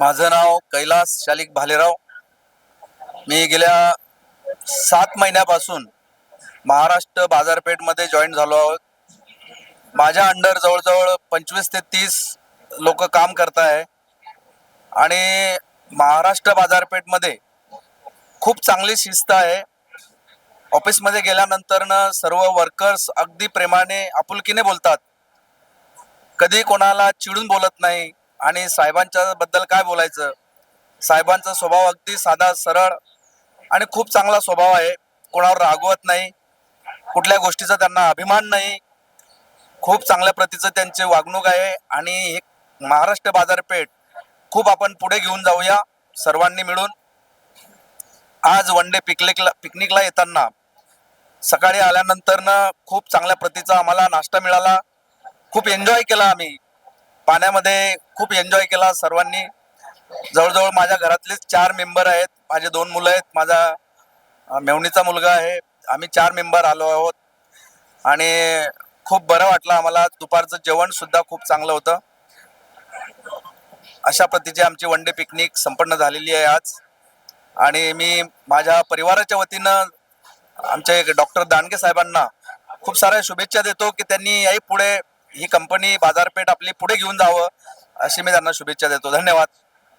माझं नाव कैलास शालिक भालेराव. मी गेल्या सात महिन्यापासून महाराष्ट्र बाजारपेठमध्ये जॉईन झालो आहोत. माझ्या अंडर जवळजवळ पंचवीस ते तीस लोक काम करत आहे. आणि महाराष्ट्र बाजारपेठमध्ये खूप चांगली शिस्त आहे. ऑफिसमध्ये गेल्यानंतरनं सर्व वर्कर्स अगदी प्रेमाने आपुलकीने बोलतात. कधी कोणाला चिडून बोलत नाही आणि साहेबांच्या बद्दल काय बोलायचं? साहेबांचा स्वभाव अगदी साधा सरळ आणि खूप चांगला स्वभाव आहे. कोणावर रागवत नाही. कुठल्या गोष्टीचा त्यांना अभिमान नाही. खूप चांगल्या प्रतीचं त्यांचे वागणूक आहे आणि हे महाराष्ट्र बाजारपेठ खूप आपण पुढे घेऊन जाऊया सर्वांनी मिळून. आज वन डे पिकनिकला पिकनिकला येताना सकाळी आल्यानंतरनं खूप चांगल्या प्रतीचा आम्हाला नाश्ता मिळाला. खूप एन्जॉय केला आम्ही. पाण्यामध्ये खूप एन्जॉय केला सर्वांनी. जवळजवळ माझ्या घरातलेच चार मेंबर आहेत. माझे दोन मुलं आहेत. माझा मेवणीचा मुलगा आहे. आम्ही चार मेंबर आलो आहोत. आणि खूप बरं वाटलं आम्हाला. दुपारचं जेवण सुद्धा खूप चांगलं होतं. अशा प्रतीची आमची वन डे पिकनिक संपन्न झालेली आहे आज. आणि मी माझ्या परिवाराच्या वतीनं आमचे डॉक्टर दानगे साहेबांना खूप साऱ्या शुभेच्छा देतो की त्यांनी याही पुढे ही कंपनी बाजारपेठ आपली पुढे घेऊन जावं. अशी मी त्यांना शुभेच्छा देतो. धन्यवाद.